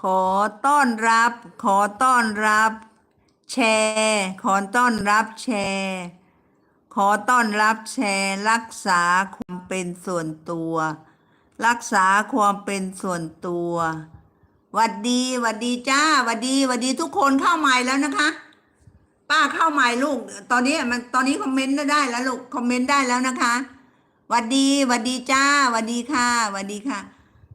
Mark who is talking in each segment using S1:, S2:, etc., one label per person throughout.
S1: ขอต้อนรับ ขอต้อนรับ แชร์ ขอต้อนรับแชร์ ขอต้อนรับแชร์ รักษาความเป็นส่วนตัว รักษาความเป็นส่วนตัวหวัดดีหวัดดีจ้าหวัดดีหวัดดีทุกคนเข้าใหม่แล้วนะคะ ป้าเข้าใหม่ลูก ตอนนี้มันตอนนี้คอมเมนต์ได้แล้วลูกคอมเมนต์ได้แล้วนะคะหวัดดีหวัดดีจ้าหวัดดีค่ะหวัดดีค่ะ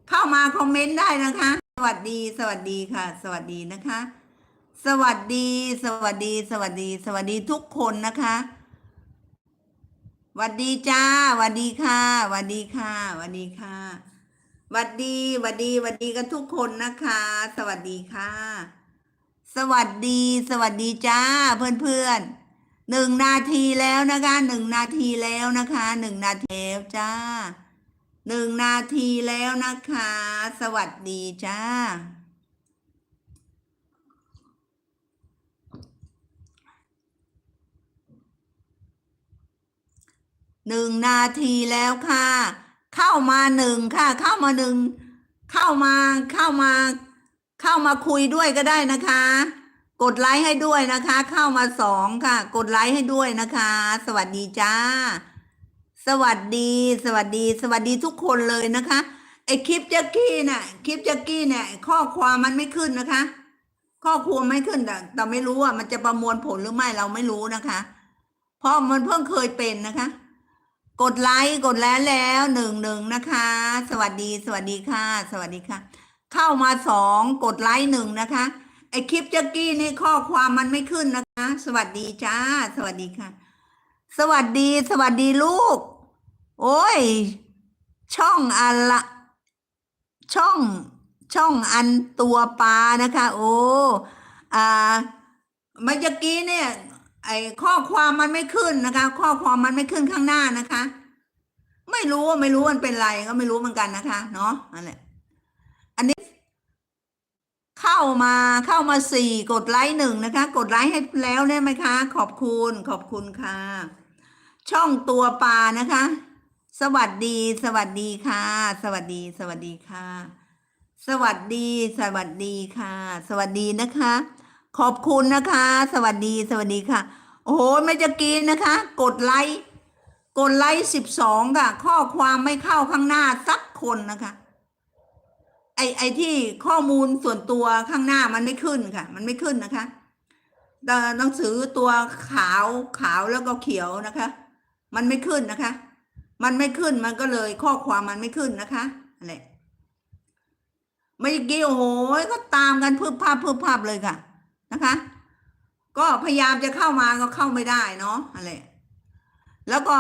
S1: เข้ามาคอมเมนต์ได้นะคะ วัสดี สวัสดีค่ะ สวัสดีนะคะ สวัสดี สวัสดี สวัสดี สวัสดีทุกคนนะคะหวัดดีจ้าหวัดดีค่ะหวัดดีค่ะหวัดดีค่ะหวัดดีหวัดดีหวัดดีกันทุกคนนะคะ สวัสดีค่ะ สวัสดี สวัสดีจ้าเพื่อนเพื่อนหนึ่งนาทีแล้วนะคะหนึ่งนาทีแล้วนะคะหนึ่งนาทีแล้วจ้า หนึ่งนาทีแล้วนะคะ สวัสดีจ้าหนึ่งนาทีแล้วค่ะ เข้ามาหนึ่งค่ะ เข้ามาหนึ่งเข้ามาเข้ามา เข้ามาคุยด้วยก็ได้นะคะ กดไลค์ให้ด้วยนะคะ เข้ามาสองค่ะ กดไลค์ให้ด้วยนะคะ สวัสดีจ้า สวัสดี สวัสดี สวัสดีทุกคนเลยนะคะ ไอคลิปแจ็กกี้เนี่ยคลิปแจ็กกี้เนี่ย ข้อความมันไม่ขึ้นนะคะ ข้อความไม่ขึ้นแต่แต่ไม่รู้ว่ามันจะประมวลผลหรือไม่เราไม่รู้นะคะ เพราะมันเพิ่งเคยเป็นนะคะ กดไลค์กดแล้วแล้วหนึ่งหนึ่งนะคะ สวัสดี สวัสดีค่ะ สวัสดีค่ะ เข้ามาสองกดไลค์หนึ่งนะคะ ไอคลิปจักกี้นี่ข้อความมันไม่ขึ้นนะคะ สวัสดีจ้า สวัสดีค่ะ สวัสดี สวัสดีลูก โอ้ย ช่องอันละ ช่องช่องอันตัวปลานะคะ โอ้อ่าเมื่อกี้เนี่ย ไอข้อความมันไม่ขึ้นนะคะ ข้อความมันไม่ขึ้นข้างหน้านะคะ ไม่รู้ไม่รู้มันเป็นไรก็ไม่รู้เหมือนกันนะคะ เนาะนั่นแหละอันนี้ เข้ามาเข้ามาสี่กดไลค์หนึ่งนะคะ กดไลค์ให้แล้วได้ไหมคะ ขอบคุณขอบคุณค่ะ ช่องตัวปลานะคะ สวัสดี สวัสดีค่ะ สวัสดี สวัสดีค่ะ สวัสดี สวัสดีค่ะ สวัสดีนะคะ ขอบคุณนะคะ สวัสดี สวัสดีค่ะ โอ้โหเมื่อกี้นะคะ กดไลค์ กดไลค์สิบสองค่ะ ข้อความไม่เข้าข้างหน้าสักคนนะคะ ไอไอที่ข้อมูลส่วนตัวข้างหน้ามันไม่ขึ้นค่ะ มันไม่ขึ้นนะคะต่หนังสือตัวขาวขาวแล้วก็เขียวนะคะ มันไม่ขึ้นนะคะ มันไม่ขึ้นมันก็เลยข้อความมันไม่ขึ้นนะคะอะไรเมื่อกี้โอ้โหก็ตามกันพึบภาพพึบภาพเลยค่ะนะคะ ก็พยายามจะเข้ามาก็เข้าไม่ได้เนาะอะไรแล้วก็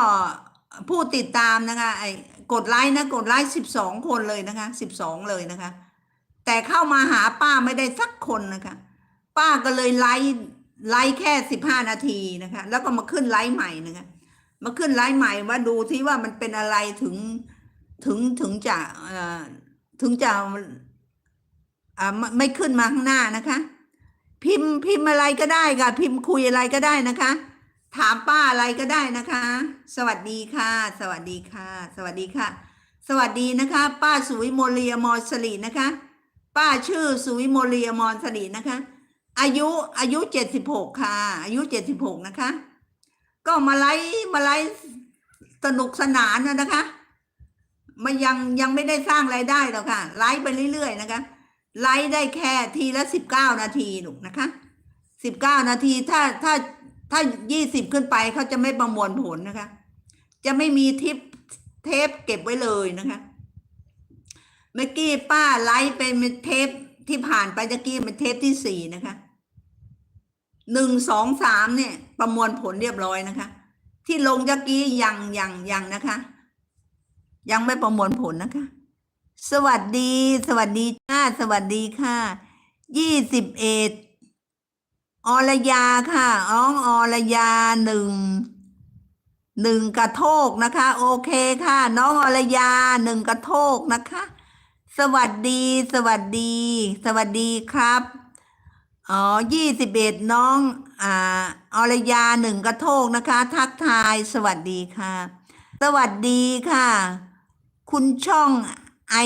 S1: ผู้ติดตามนะคะไอ้กดไลค์นะกดไลค์สิบสองคนเลยนะคะสิบสองเลยนะคะ แต่เข้ามาหาป้าไม่ได้สักคนนะคะ ป้าก็เลยไลค์ไลค์แค่สิบห้านาทีนะคะ แล้วก็มาขึ้นไลค์ใหม่นะคะ มาขึ้นไลฟ์ใหม่ว่าดูที่ว่ามันเป็นอะไรถึงถึงถึงจะถึงจะอ่ไม่ไม่ขึ้นมาข้างหน้านะคะ พิมพ์พิมพ์อะไรก็ได้ค่ะ พิมพ์คุยอะไรก็ได้นะคะ ถามป้าอะไรก็ได้นะคะ สวัสดีค่ะ สวัสดีค่ะ สวัสดีค่ะ สวัสดีนะคะ ป้าสุวิมลเลียมอสลีนะคะ ป้าชื่อสุวิมลเลียมอสลีนะคะ อายุอายุเจ็ดสิบหกค่ะ อายุเจ็ดสิบหกนะคะ ก็มาไลฟ์มาไลฟ์สนุกสนานนะนะคะ มันยังยังไม่ได้สร้างรายได้หรอกค่ะ ไลฟ์ไปเรื่อยๆนะคะ ไลฟ์ได้แค่ทีละสิบเก้านาทีหนุกนะคะสิบเก้านาทีถ้าถ้าถ้ายี่สิบขึ้นไปเขาจะไม่ประมวลผลนะคะ จะไม่มีทิปเทปเก็บไว้เลยนะคะ เมื่อกี้ป้าไลฟ์เป็นเทปที่ผ่านไปตะกี้เป็นเทปที่สี่นะคะ หนึ่งสองสามเนี่ย ประมวลผลเรียบร้อยนะคะ ที่ลงตะกี้ยังยังยังนะคะ ยังไม่ประมวลผลนะคะ สวัสดี สวัสดีจ้าสวัสดีค่ะยี่สิบเอ็ดอรยาค่ะอ้องอรยาหนึ่งหนึ่งกระโทกนะคะ โอเคค่ะ น้องอรยาหนึ่งกระโทกนะคะ สวัสดี สวัสดี สวัสดีครับ อ๋อยี่สิบเอ็ดน้องอ่าอรยาหนึ่งกระโทกนะคะ ทักทายสวัสดีค่ะ สวัสดีค่ะ คุณช่องไอ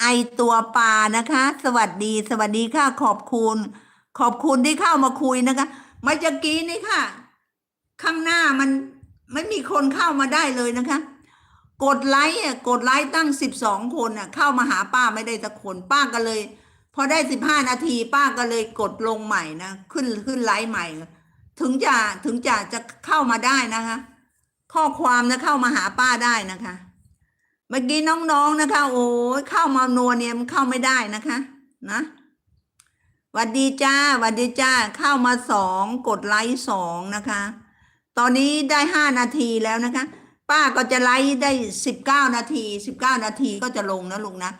S1: ไอตัวปลานะคะ สวัสดี สวัสดีค่ะ ขอบคุณ ขอบคุณที่เข้ามาคุยนะคะเมื่อกี้นี่ค่ะ ข้างหน้ามันไม่มีคนเข้ามาได้เลยนะคะ กดไลค์อะกดไลค์ตั้งสิบสองคนอะ เข้ามาหาป้าไม่ได้สักคนป้าก็เลย พอได้สิบห้านาทีป้าก็เลยกดลงใหม่นะ ขึ้นขึ้นไลฟ์ใหม่ ถึงจะถึงจะจะเข้ามาได้นะคะ ข้อความนะเข้ามาหาป้าได้นะคะ เมื่อกี้น้องๆนะคะ โอ้ยเข้ามานัวเนี่ยมันเข้าไม่ได้นะคะ นะวัดดีจ้าวัดดีจ้าเข้ามาสองกดไลค์สองนะคะ ตอนนี้ได้ห้านาทีแล้วนะคะ ป้าก็จะไลฟ์ได้สิบเก้านาทีสิบเก้านาทีก็จะลงนะลุงนะ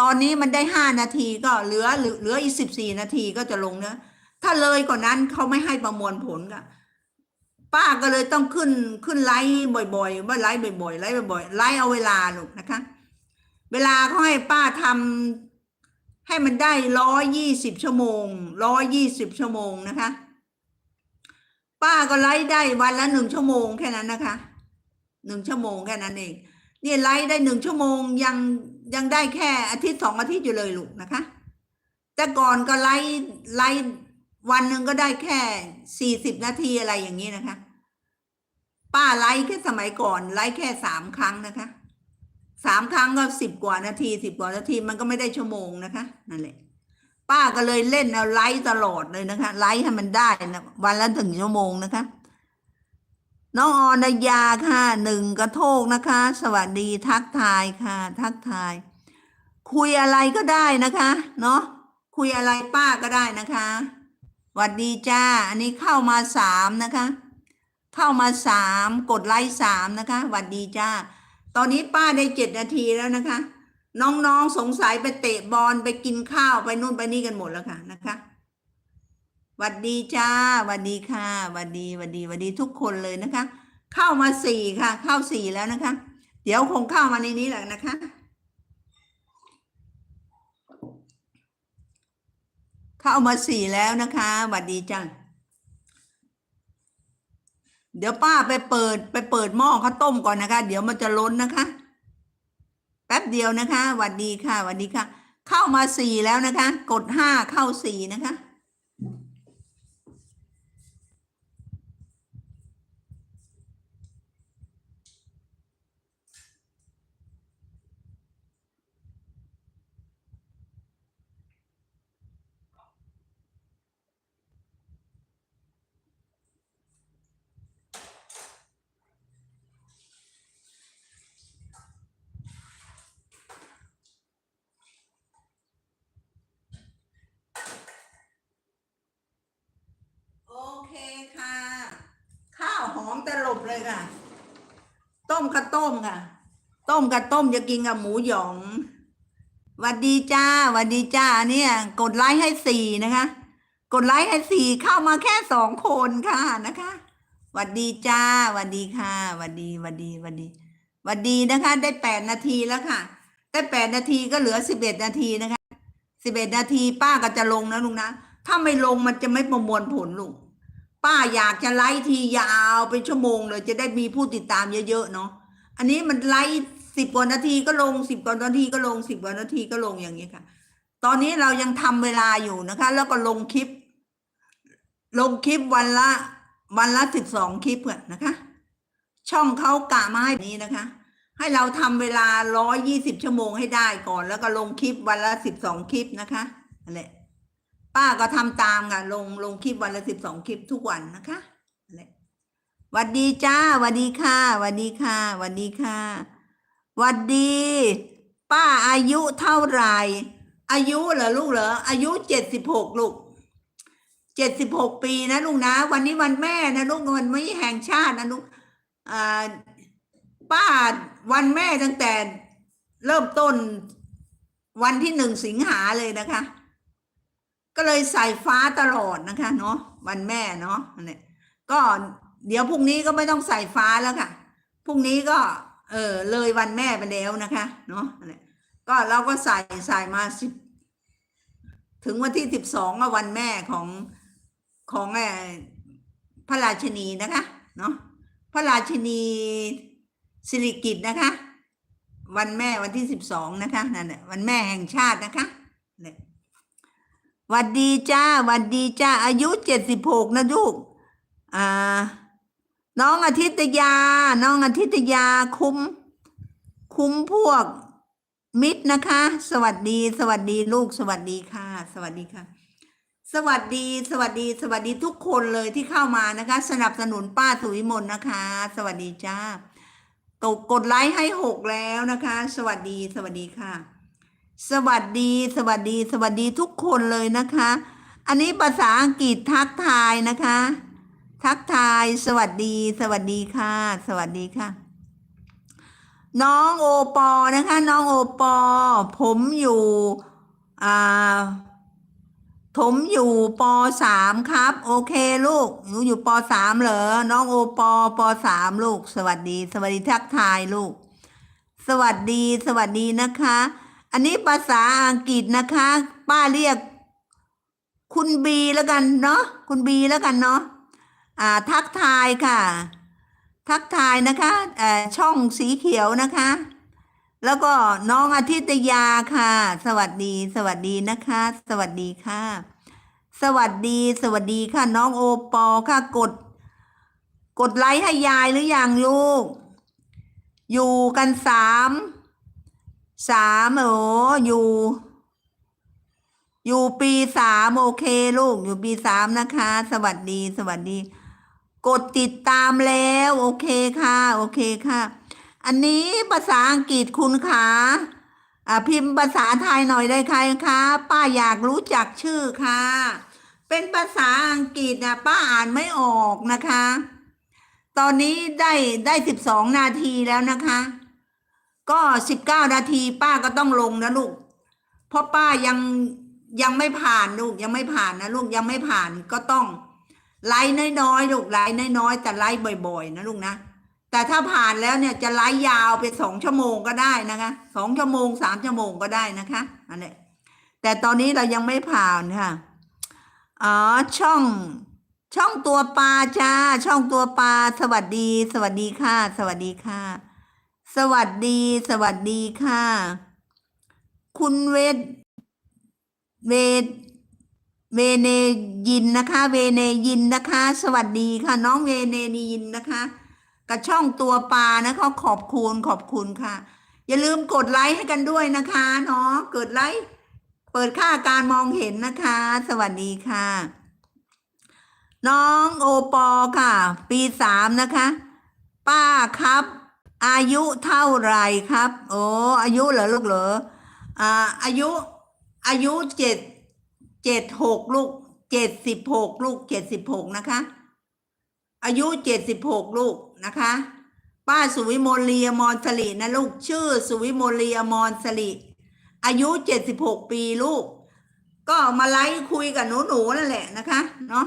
S1: ตอนนี้มันได้ห้านาทีก็เหลือเหลืออีกสิบสี่นาทีก็จะลงเนะถ้าเลยกว่านั้นเขาไม่ให้ประมวลผลก็ป้าก็เลยต้องขึ้นขึ้นไลฟ์บ่อยๆว่าไลฟ์บ่อยๆไลฟ์บ่อยๆไลฟ์เอาเวลาลูกนะคะ เวลาเขาให้ป้าทำให้มันได้ร้อยยี่สิบชั่วโมงร้อยยี่สิบชั่วโมงนะคะ ป้าก็ไลฟ์ได้วันละหนึ่งชั่วโมงแค่นั้นนะคะหนึ่งชั่วโมงแค่นั้นเองนี่ไลฟ์ได้หนึ่งชั่วโมงยัง ยังได้แค่อาทิตย์สองอาทิตย์อยู่เลยลูกนะคะ แต่ก่อนก็ไลฟ์ไลฟ์วันหนึ่งก็ได้แค่สี่สิบนาทีอะไรอย่างนี้นะคะ ป้าไลฟ์แค่สมัยก่อนไลฟ์แค่สามครั้งนะคะสามครั้งก็สิบกว่านาทีสิบกว่านาทีมันก็ไม่ได้ชั่วโมงนะคะนั่นแหละ ป้าก็เลยเล่นเอาไลฟ์ตลอดเลยนะคะไลฟ์ให้มันได้นะวันละถึงชั่วโมงนะคะ น้องออนยาค่ะหนึ่งกระโทกนะคะ สวัสดีทักทายค่ะ ทักทาย คุยอะไรก็ได้นะคะ เนาะคุยอะไรป้าก็ได้นะคะหวัดดีจ้า อันนี้เข้ามาสามนะคะ เข้ามาสามกดไลค์สามนะคะหวัดดีจ้า ตอนนี้ป้าได้เจ็ดนาทีแล้วนะคะ น้องๆสงสัยไปเตะบอลไปกินข้าวไปนู่นไปนี่กันหมดแล้วค่ะนะคะ วัดดีจ้าหวัดดีค่ะหวัดดีหวัดดีหวัดดีทุกคนเลยนะคะ เข้ามาสี่ค่ะ เข้าสี่แล้วนะคะ เดี๋ยวคงเข้ามาในนี้แหละนะคะ เข้ามาสี่แล้วนะคะหวัดดีจ้าเดี๋ยวป้าไปเปิดไปเปิดหม้อข้าวต้มก่อนนะคะ เดี๋ยวมันจะล้นนะคะ แป๊บเดียวนะคะหวัดดีค่ะหวัดดีค่ะ เข้ามาสี่แล้วนะคะ กดห้าเข้าสี่นะคะ โอเคค่ะ ข้าวหอมตลบ เลยค่ะ ต้มกระต้มค่ะ ต้มกระต้มจะกินกับหมูหยองหวัดดีจ้าหวัดดีจ้าเนี่ย กดไลค์ให้สี่นะคะ กดไลค์ให้สี่เข้ามาแค่สองคนค่ะนะคะหวัดดีจ้าหวัดดีค่ะหวัดดีหวัดดีหวัดดีหวัดดีนะคะ ได้แปดนาทีแล้วค่ะ ได้แปดนาทีก็เหลือสิบเอ็ดนาทีนะคะสิบเอ็ดนาทีป้าก็จะลงนะลุงนะ ถ้าไม่ลงมันจะไม่ประมวลผลลุง ป้าอยากจะไลฟ์ทียาวเป็นชั่วโมงเลย จะได้มีผู้ติดตามเยอะๆเนาะอันนี้มันไลฟ์สิบกว่านาทีก็ลงสิบกว่านาทีก็ลงสิบกว่านาทีก็ลงอย่างนี้ค่ะ ตอนนี้เรายังทำเวลาอยู่นะคะ แล้วก็ลงคลิป ลงคลิปวันละ วันละสิบสองคลิปอะนะคะ ช่องเขากะมาให้นี้นะคะ ให้เราทำเวลาร้อยยี่สิบชั่วโมงให้ได้ก่อน แล้วก็ลงคลิปวันละสิบสองคลิปนะคะนั่นแหละ ป้าก็ทำตามค่ะลงลงคลิปวันละสิบสองคลิปทุกวันนะคะนั่นแหละหวัดดีจ้าหวัดดีค่ะหวัดดีค่ะหวัดดีค่ะหวัดดี ป้าอายุเท่าไหร่ อายุเหรอลูกเหรออายุเจ็ดสิบหกลูกเจ็ดสิบหกปีนะลูกนะ วันนี้วันแม่นะลูกวันไม่แห่งชาตินะลูกอ่าป้าวันแม่ตั้งแต่เริ่มต้นวันที่หนึ่งสิงหาเลยนะคะ ก็เลยใส่ฟ้าตลอดนะคะเนาะวันแม่เนาะเนี่ยก็เดี๋ยวพรุ่งนี้ก็ไม่ต้องใส่ฟ้าแล้วค่ะพรุ่งนี้ก็เออเลยวันแม่ไปแล้วนะคะเนาะก็เราก็ใส่ใส่มาสิบถึงวันที่สิบสองวันแม่ของของแม่พระราชนีนะคะเนาะพระราชนีสิริกิตนะคะ วันแม่วันที่สิบสองนะคะนั่นแหละวันแม่แห่งชาตินะคะเนี่ย วัดดีจ้าหวัดดีจ้า อายุเจ็ดสิบหกนะลูก อ่า น้องอาทิตยา น้องอาทิตยาคุ้ม คุ้มพวก มิตรนะคะ สวัสดี สวัสดีลูก สวัสดีค่ะ สวัสดีค่ะ สวัสดี สวัสดี สวัสดีทุกคนเลยที่เข้ามานะคะ สนับสนุนป้าสุวิมลนะคะ สวัสดีจ้ากดไลค์ให้หกแล้วนะคะ สวัสดี สวัสดีค่ะ สวัสดี สวัสดี สวัสดีทุกคนเลยนะคะ อันนี้ภาษาอังกฤษทักทายนะคะ ทักทาย สวัสดี สวัสดีค่ะ สวัสดีค่ะ น้องโอปอนะคะ น้องโอปอ ผมอยู่อ่าผมอยู่ปสามครับ โอเคลูกหนูอยู่ปสามเหรอ น้องโอปอปสามลูก สวัสดี สวัสดีทักทายลูก สวัสดี สวัสดีนะคะ อันนี้ภาษาอังกฤษนะคะ ป้าเรียก คุณบีแล้วกันเนาะคุณบีแล้วกันเนาะอ่า ทักทายค่ะ ทักทายนะคะเอ่อช่องสีเขียวนะคะ แล้วก็น้องอาทิตยาค่ะ สวัสดี สวัสดีนะคะ สวัสดีค่ะ สวัสดี สวัสดีค่ะ น้องโอปอค่ะกด กดไลค์ให้ยายหรือยังลูก อยู่กันสาม สามโอ้อยู่ อยู่ปีสามโอเคลูก อยู่ปีสามนะคะ สวัสดีสวัสดี กดติดตามแล้ว โอเคค่ะ โอเคค่ะ อันนี้ภาษาอังกฤษคุณขาอ่าพิมพ์ภาษาไทยหน่อยได้ใครคะป้าอยากรู้จักชื่อค่ะ เป็นภาษาอังกฤษนะป้าอ่านไม่ออกนะคะ ตอนนี้ได้ได้สิบสองนาทีแล้วนะคะ ก็สิบเก้านาทีป้าก็ต้องลงนะลูก เพราะป้ายังยังไม่ผ่านลูกยังไม่ผ่านนะลูกยังไม่ผ่านก็ต้องไลฟ์น้อยๆลูกไลฟ์น้อยๆแต่ไลฟ์บ่อยๆ นะลูกนะแต่ถ้าผ่านแล้วเนี่ยจะไลฟ์ยาวไปสองชั่วโมงก็ได้นะคะสองชั่วโมงสามชั่วโมงก็ได้นะคะอันนี้แต่ตอนนี้เรายังไม่ผ่านค่ะอ๋อช่อง ช่องตัวปลาจ้าช่องตัวปลาสวัสดี สวัสดีค่ะ สวัสดีค่ะ สวัสดี สวัสดีค่ะ คุณเวทเวเวเนยินนะคะ เวเนยินนะคะ สวัสดีค่ะ น้องเวเนยินนะคะ กับช่องตัวปลานะคะขอบคุณขอบคุณค่ะ อย่าลืมกดไลค์ให้กันด้วยนะคะเนาะกดไลค์เปิดค่าการมองเห็นนะคะ สวัสดีค่ะ น้องโอปอค่ะ ปีสามนะคะ ป้าครับ อายุเท่าไรครับ โอ้อายุเหรอลูกเหรออ่าอายุ อายุเจ็ดเจ็ดหกลูกเจ็ดสิบหกลูกเจ็ดสิบหกนะคะ อายุเจ็ดสิบหกลูกนะคะ ป้าสุวิมลเลียมอนสลินะลูกชื่อสุวิมลเลียมอนสลิอายุเจ็ดสิบหกปีลูก ก็มาไลฟ์คุยกับหนูๆนั่นแหละนะคะเนาะ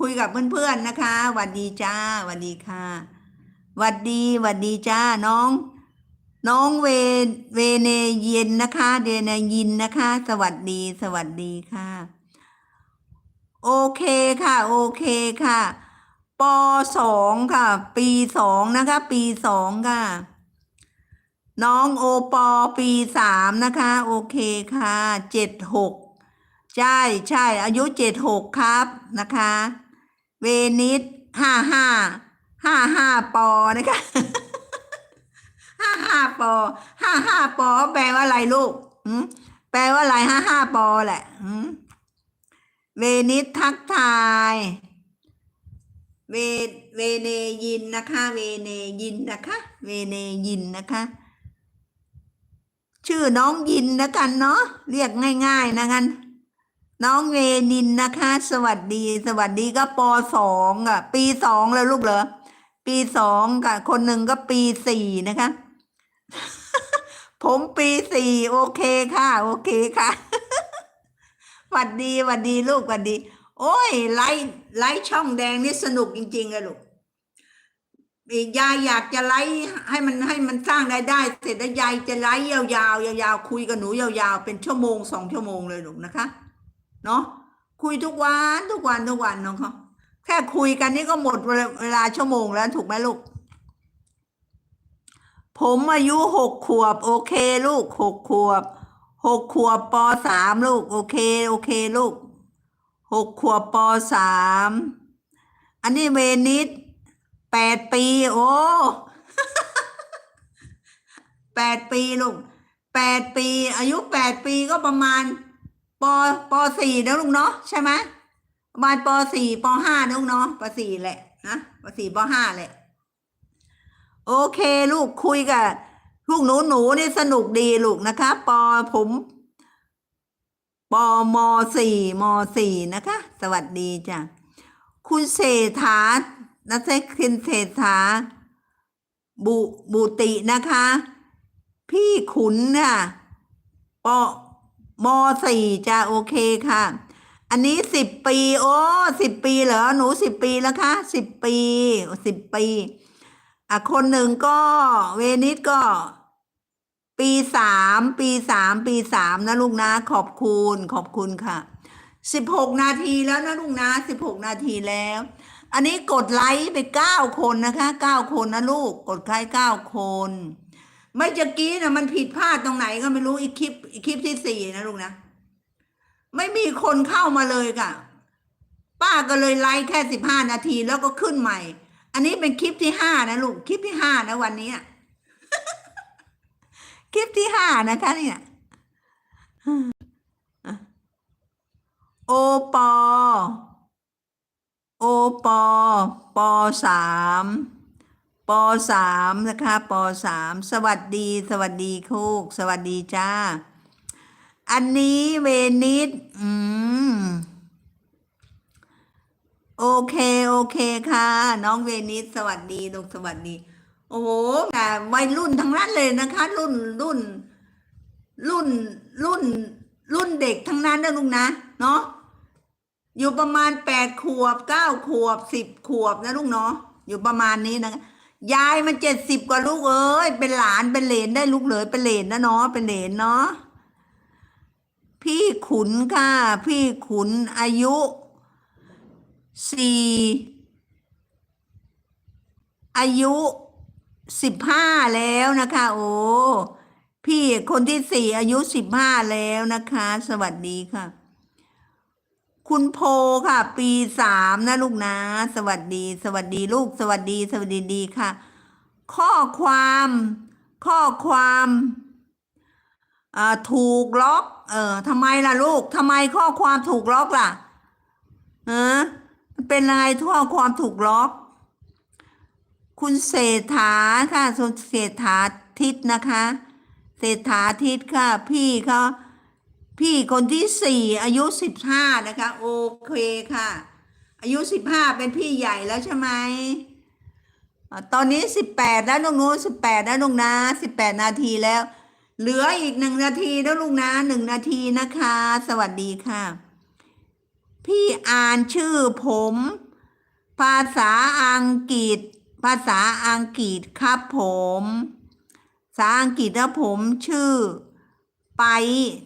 S1: คุยกับเพื่อนๆนะคะวัดดีจ้าวัดดีค่ะ หวัดดีหวัดดีจ้าน้อง น้องเวเวเนเย็นนะคะเดนยินนะคะ สวัสดีสวัสดีค่ะ โอเคค่ะ โอเคค่ะปสองค่ะ ปีสองนะคะ ปีสองค่ะ น้องโอปอปีสามนะคะ โอเคค่ะเจ็ดหกใช่ใช่อายุเจ็ดหกครับนะคะ เวนิสห้าห้า ห้าห้าปอนะคะห้าห้าปอห้าห้าปอแปลว่าอะไรลูกหืมแปลว่าอะไรห้าห้าปอแหละหืมเวนิสทักทายเวเวเนยินนะคะ เวเนยินนะคะ เวเนยินนะคะ ชื่อน้องยินนะกันเนาะเรียกง่าย ๆนะกันน้องเวนินนะคะ สวัสดี สวัสดีก็ปสองอะ ปีสองแล้วลูกเหรอ ปีสองกับคนหนึ่งก็ปีสี่นะคะ ผมปีสี่โอเคค่ะ โอเคค่ะหวัดดีหวัดดีลูกหวัดดี โอ้ยไลฟ์ไลฟ์ช่องแดงนี่สนุกจริงๆเลยลูกอีกยายอยากจะไลฟ์ให้มันให้มันสร้างรายได้ เสร็จแล้วยายจะไลฟ์ยาวๆยาวๆคุยกับหนูยาวๆเป็นชั่วโมงสองชั่วโมงเลยลูกนะคะ เนาะคุยทุกวันทุกวันทุกวันน้องเขา แค่คุยกันนี่ก็หมดเวลาชั่วโมงแล้วถูกไหมลูก ผมอายุหกขวบ โอเค ลูกหกขวบหกขวบปสามลูก โอเค โอเค ลูกหกขวบปสามอันนี้เวนิสแปดปี โอ้แปดปีลูกแปดปี อายุแปดปีก็ประมาณปปสี่นะลูกเนาะใช่ไหม ประมาณปสี่ปห้านะลูกเนาะปสี่แหละนะปสี่ปห้าแหละ โอเค ลูกคุยกับลูกหนูหนูนี่สนุกดีลูกนะคะปอผมปอมสี่มสี่นะคะ สวัสดีจ้ะคุณเศรษฐานะเซคินเศรษฐาบุบุตินะคะ พี่ขุนน่ะปอมสี่จ้ะโอเคค่ะ อันนี้สิบปี โอ้สิบปีเหรอหนูสิบปีแล้วคะสิบปีสิบปีอะคนหนึ่งก็เวนิสก็ ปีสามปีสามปีสามนะลูกนะ ขอบคุณขอบคุณค่ะสิบหกนาทีแล้วนะลูกนะสิบหกนาทีแล้ว อันนี้กดไลค์ไปเก้าคนนะคะเก้าคนนะลูก กดไลค์เก้าคน ไม่จะกี้นะมันผิดพลาดตรงไหนก็ไม่รู้อีกคลิปอีกคลิปที่สี่นะลูกนะ ไม่มีคนเข้ามาเลยค่ะ ป้าก็เลยไลค์แค่สิบห้านาทีแล้วก็ขึ้นใหม่ อันนี้เป็นคลิปที่ห้านะลูกคลิปที่ห้านะวันนี้คลิปที่ห้านะคะเนี่ยโอปอ โอปอ ปอสามปสามนะคะปสามสวัสดี สวัสดีคุกสวัสดีจ้า อันนี้เวนิสอืม โอเค โอเคค่ะ น้องเวนิสสวัสดีลูกสวัสดี โอ้โหแต่วัยรุ่นทั้งนั้นเลยนะคะ รุ่นรุ่น รุ่นรุ่น รุ่นเด็กทั้งนั้นนะลุงนะเนาะอยู่ประมาณแปดขวบเก้าขวบสิบขวบนะลุงเนาะอยู่ประมาณนี้นะยายมันเจ็ดสิบกว่าลูกเอ้ยเป็นหลานเป็นเหลนได้ลูกเหลยเป็นเหลนนะเนาะเป็นเหลนเนาะ พี่ขุนค่ะ พี่ขุนอายุสี่อายุสิบห้าแล้วนะคะ โอ้พี่คนที่สี่อายุสิบห้าแล้วนะคะ สวัสดีค่ะ คุณโพค่ะ ปีสามนะลูกนะ สวัสดี สวัสดีลูก สวัสดี สวัสดีดีค่ะ ข้อความ ข้อความ ถูกล็อก เออทำไมล่ะลูกทำไมข้อความถูกล็อกล่ะฮะเป็นอะไรทั่วความถูกล็อก คุณเศรษฐาค่ะคุณเศรษฐาทิศนะคะ เศรษฐาทิศค่ะ พี่เขาพี่คนที่สี่อายุสิบห้านะคะ โอเคค่ะ อายุสิบห้าเป็นพี่ใหญ่แล้วใช่ไหมอ่าตอนนี้สิบแปดแล้วน้องนู้สิบแปดแล้วลุงนะสิบแปดนาทีแล้ว เหลืออีกหนึ่งนาทีแล้วลุงนะหนึ่งนาทีนะคะ สวัสดีค่ะ พี่อ่านชื่อผม ภาษาอังกฤษ ภาษาอังกฤษครับผมภาษาอังกฤษนะผมชื่อ ไป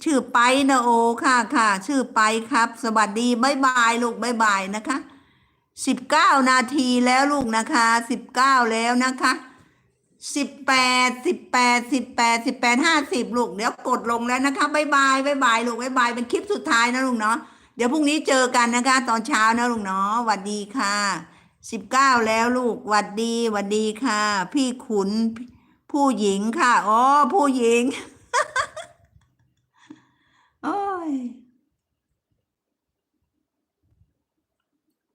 S1: ชื่อไปนะโอค่ะค่ะ ชื่อไปครับ สวัสดีบายบายลูกบายบายนะคะสิบเก้านาทีแล้วลูกนะคะสิบเก้าแล้วนะคะ สิบแปดสิบแปดสิบแปดสิบแปดห้าสิบลูกเดี๋ยวกดลงแล้วนะคะบายบายบายบายลูกบายบายเป็นคลิปสุดท้ายนะลูกเนาะเดี๋ยวพรุ่งนี้เจอกันนะคะ ตอนเช้านะลุงเนาะหวัดดีค่ะสิบเก้าแล้วลูกหวัดดีหวัดดีค่ะ พี่ขุนผู้หญิงค่ะ อ๋อ ผู้หญิง โอ้ย